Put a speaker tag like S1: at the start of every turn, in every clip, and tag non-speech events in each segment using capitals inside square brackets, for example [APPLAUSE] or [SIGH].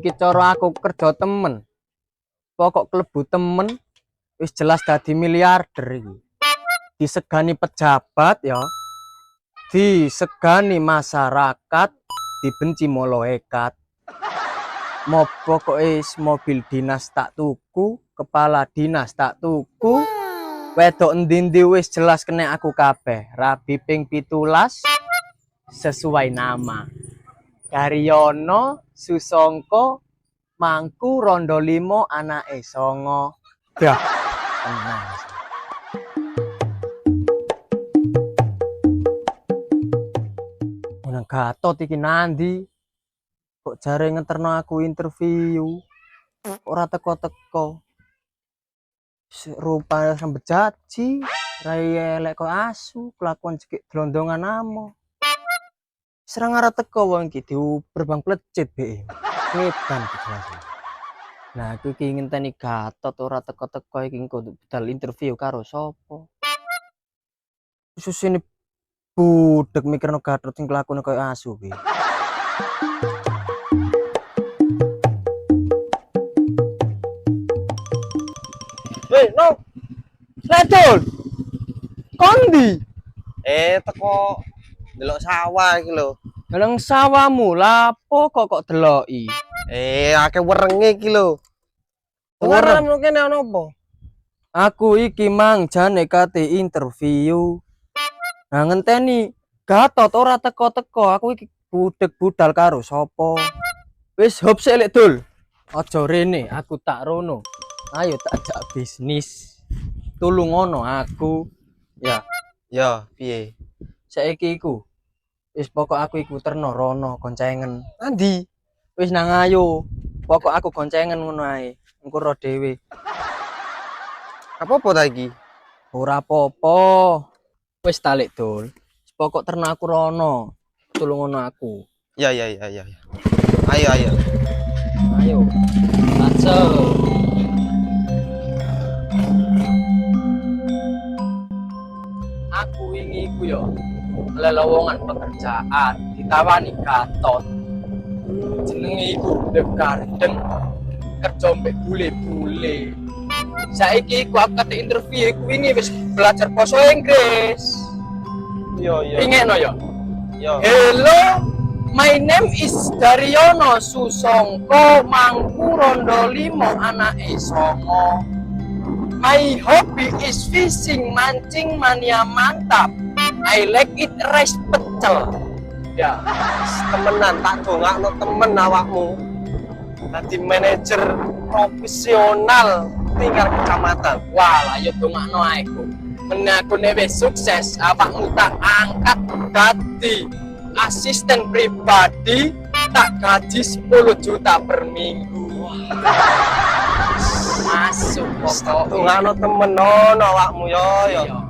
S1: Iki cara aku kerja temen. Pokok klebu temen wis jelas dadi miliarder iki. Disegani pejabat ya. Disegani masyarakat, dibenci moloekat. Mau pokoknya mobil dinas tak tuku, kepala dinas tak tuku, wedok endi wis jelas kena aku kabeh. Rabi ping pitulas sesuai nama. Karyono Susongko Mangku Rondo Limo anake songo. Dah. Tenang. Nang gatot iki nandi. Kok jare ngeterno aku interview. Ora teko-teko. Rupa sampe jaji, rai elek kok asu, kelakuan cekik gelondongan amo. Serang arah teko wong iki diuber plecit be. Ngedan iki jelas. Nah, aku iki ngenteni gatot ora teko-teko iki engko budal interview karo sapa. Khusus ini budek mikirno gatot sing kelakuane koyo asu be. Hei, no. Ledol. Kondi.
S2: Eh, teko delok sawah iki lho.
S1: Nang sawahmu lapo kok kok deloki?
S2: Eh, akeh werenge iki lho.
S1: Wereng.
S2: Wereng kene ono apa?
S1: Aku iki mang jane kate interview. Nah ngenteni Gatot ora teko-teko, aku iki budek budal karo sapa. Wis hop sik lek dul. Aja rene, aku tak rono. Ayo tak ajak bisnis. Tulung ngono aku. Ya,
S2: Ya, piye?
S1: saiki iku. Wis pokok aku iku terno rono koncengen.
S2: Andi.
S1: Wis nang ayo. Pokok aku koncengen ngono ae. Engko ro dhewe.
S2: Apa apa ta iki?
S1: Ora apa-apa. Wis talik dul. Pokok terno aku rono. Tulung ngono aku.
S2: Ya, ya, ya, ya. Ayo, ayo.
S1: Ayo. Masuk. Aku ini iku yo lelowongan pekerjaan ditawani Gatot. Jenenge iku The Garden. Kerja mbek bule-bule. Saiki aku kate interview iku wingi wis belajar basa Inggris.
S2: Yo, yo.
S1: Ingekno yo.
S2: Yo.
S1: Hello, my name is Daryono Susongko Mangku Rondo Limo anake Songo. My hobby is fishing, mancing mania mantap. I like it rice pecel. Ya,
S2: Temenan tak dongakno temen awakmu. Dadi manajer profesional tingkat kecamatan.
S1: wah lah yo dongakno aku. Menaku newe sukses, awakmu tak angkat dadi asisten pribadi tak gaji 10 juta per minggu. [LAUGHS] Masuk pokoknya.
S2: Dongakno temen ono awakmu yo, yo.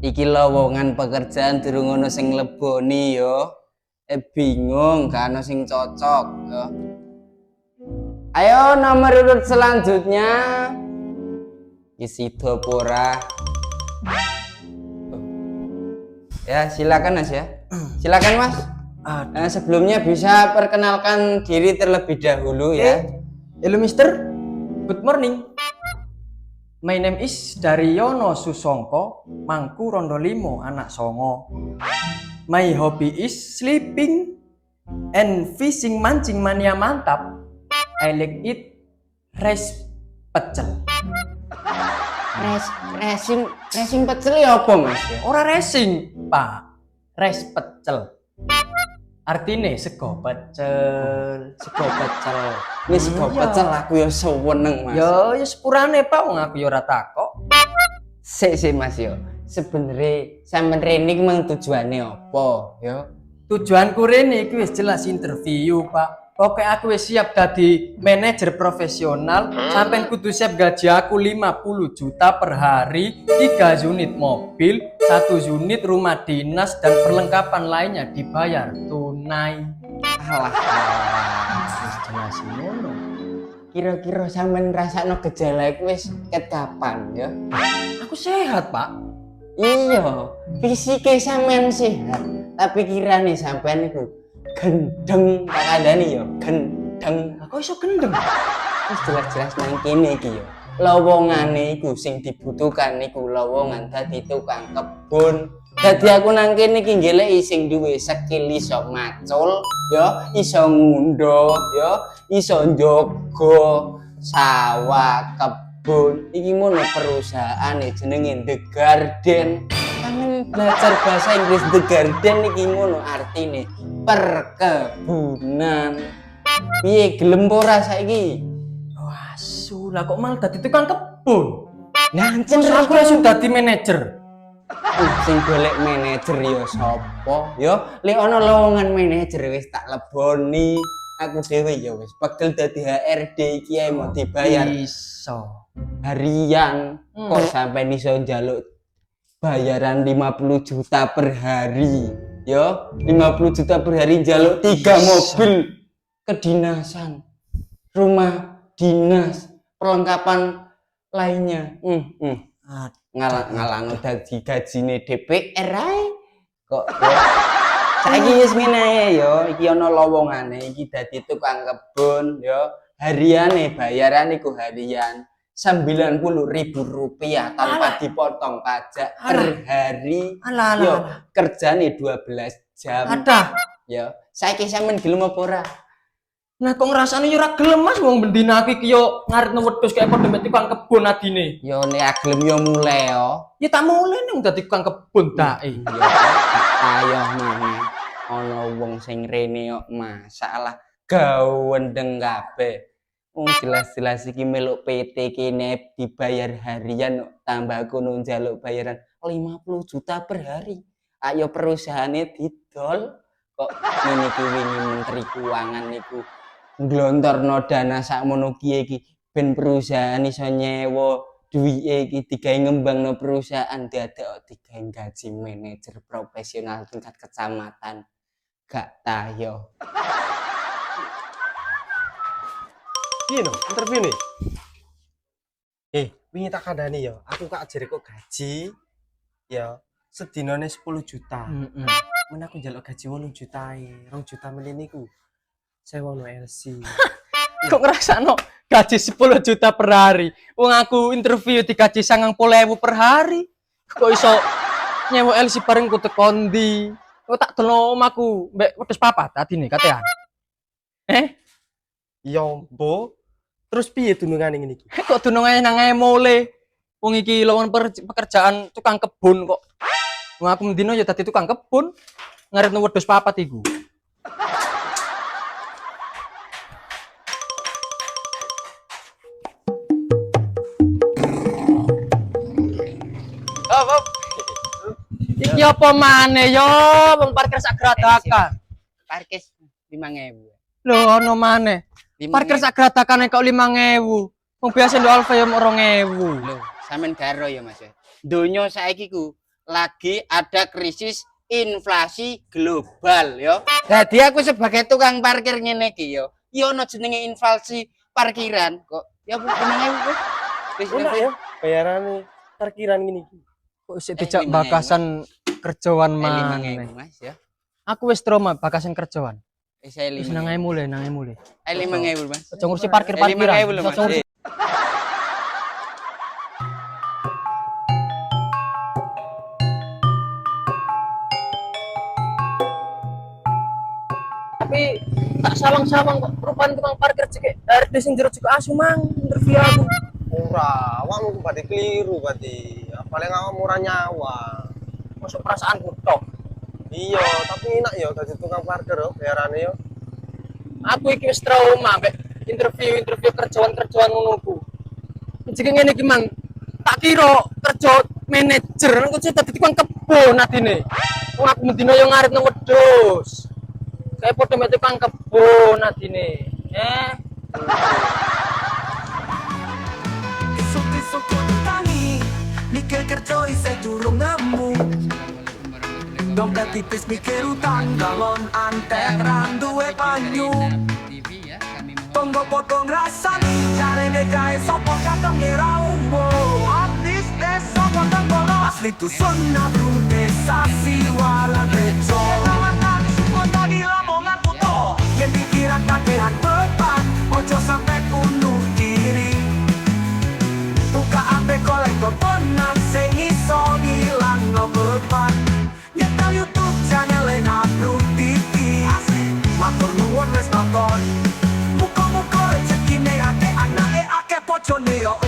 S3: Iki lowongan pekerjaan durung ono sing leboni yo. Eh bingung gak ono sing cocok yo. Ayo nomor urut selanjutnya. Isi pura ya silakan mas ya. Silakan mas. Eh, sebelumnya bisa perkenalkan diri terlebih dahulu ya.
S1: Hello Mister, good morning. My name is Daryono Susongko, Mangku Rondo Limo, anak Songo. My hobby is sleeping and fishing mancing mania mantap. I like it rice pecel.
S3: Res, racing racing pecel ya apa mas
S1: Ora racing, Pak. Rice pecel. Artine sego pecel, sego pecel.
S3: ini sego
S1: Iya.
S3: pecel aku ya seweneng mas
S1: Ya, ya sepurane Pak, wong aku ya ora takok.
S3: Sik sik Mas yo. Sebenarnya sampean rene iki mang tujuane apa yo?
S1: Tujuanku rene iki wis jelas interview, Pak. Oke, aku wis siap dadi manajer profesional. Sampeyan kudu siap gaji aku 50 juta per hari, 3 unit mobil, satu unit rumah dinas dan perlengkapan lainnya dibayar tunai.
S3: Alah.
S1: Wis jelas ngono.
S3: Kira-kira sampean rasakno gejala iku wis ket kapan ya?
S1: Aku sehat, Pak.
S3: Iya, fisiknya sampean sehat, tapi kirane sampean iku gendeng tak kandhani yo, gendeng.
S1: Aku iso gendeng.
S3: Wis jelas-jelas nang kene iki yo. Lowongane iku sing dibutuhkan iku lowongan dadi tukang kebun. Dadi aku nang kene iki ngeleki sing duwe skill iso macul, yo, iso ngundo, yo, iso njogo sawah kebun. Iki ngono perusahaan jenenge The Garden. Kangen belajar bahasa Inggris The Garden iki ngono artine perkebunan. Piye gelem ora saiki?
S1: Sulah kok malah dadi tukang kebun.
S3: Nah,
S1: Terus aku langsung dadi manajer.
S3: Uh, sing golek manajer yo sapa? Yo, lek ana lowongan manajer wis tak leboni. Aku dhewe yo wis pegel dadi HRD iki ae mau dibayar
S1: Iso.
S3: harian.
S1: Hmm.
S3: Kok sampai iso njaluk bayaran 50 juta per hari. Yo, 50 juta per hari njaluk tiga mobil kedinasan. Rumah dinas, perlengkapan lainnya. Hmm, hmm.
S1: Aduh.
S3: ngalang ngalang dadi gajine DPR ae kok [LAUGHS] ya. saiki wis ngene yo iki ana lowongane iki dadi tukang kebun yo hariane bayaran iku harian 90 ribu rupiah tanpa dipotong pajak per hari
S1: Alah, alah,
S3: yo kerjane 12 jam
S1: Ada.
S3: yo saiki sampean gelem apa ora
S1: Nah kok ngrasane yo ora gelem Mas wong bendina iki ki yo ngaritno wedhus kaya padha mek tukang kebun adine.
S3: yo nek gelem yo mulai yo
S1: Ya tak mulai ning dadi tukang kebun dae.
S3: Ya, ayo mana ono wong sing rene kok masalah gawendeng kabeh. Wong jelas-jelas iki meluk PT kene dibayar harian tambah kono njaluk bayaran 50 juta per hari. Ayo perusahaannya didol kok ngene iki wingi menteri keuangan niku nglontorno dana sakmono kiye iki ben perusahaan iso nyewa duwike iki digawe ngembangno perusahaan dadak digawe gaji manajer profesional tingkat kecamatan gak tayo
S2: Piye no? Interview nih. Eh, wingi tak kandhani ya. Aku kak ajare kok gaji ya sedinane 10 juta.
S1: Heeh.
S2: Men aku njaluk gaji 8 juta e. 2 juta meneh niku. Sewa no LC. [LAUGHS]
S1: Kok ngrasakno gaji 10 juta per hari. Wong aku interview digaji 90.000 per hari. Kok iso nyewa LC bareng ku tekon ndi? Kok tak delok omahku mbek wedhus papat adine katean. Eh,
S2: Ya mbo. Terus piye dunungane ngene iki? [LAUGHS]
S1: kok dununge nang mole. Wong iki per- pekerjaan tukang kebun kok. Wong aku mendino ya dadi tukang kebun. Ngaritno wedhus papat iku. Iki apa maneh yo, wong parkir sak gradakan.
S3: parkir 5000
S1: Lho ono maneh. Parkir sak gradakane kok 5000. Wong biasa ndok Alfa yo mok 2000.
S3: lho sampean garo ya Mas ya donya saiki ku lagi ada krisis inflasi global yo jadi aku sebagai tukang parkir ngene iki yo yo ono jenenge inflasi parkiran kok ya bu jenenge wis wis
S2: Enak
S3: wis.
S2: ya bayarane parkiran ngene iki.
S1: Kok isih
S3: Eh,
S1: dijak
S3: 5.000.
S1: bakasan kerjaan
S3: Eh. 5.000, Mas ya
S1: Aku wis trauma bakasan kerjaan.
S3: wis saya
S1: Wis
S3: 5.000
S1: nang mulai, nang mulai.
S3: eh 5.000 Mas
S1: Aja ngurusi parkir-parkiran.
S3: Eh, 5.000 lho, Mas
S1: Aja ngurusi-
S3: Eh,
S1: Tapi tak sawang-sawang kok rupane tukang parkir cek RD sing jero juga asu mang interview aku.
S2: Ora, awakmu berarti keliru berarti. Paling awak murah nyawa.
S1: Masuk perasaanku tok.
S2: Iya, tapi enak ya gaji tukang parkir yo bayarane yo.
S1: Aku iki wis trauma mbek interview-interview kerjaan-kerjaan ngono ku. Jek ngene iki mang tak kira kerja manajer aku sih tadi tukang kebun adine wong aku mendino yo ngarit nang wedhus kayak padha mek tukang kebun adine eh
S4: Mikir kerja isih durung nemu Dompet tipis mikir utang Galon antek randuwe banyu. Tonggo potong rasani Carane kae sopo katong ngira umum Artis desa potong bolo Asli tusun nabru desa siwalan rejo Lawan semua tadi lamongan puto. Yang pikiran kakehan ชนไม่ออ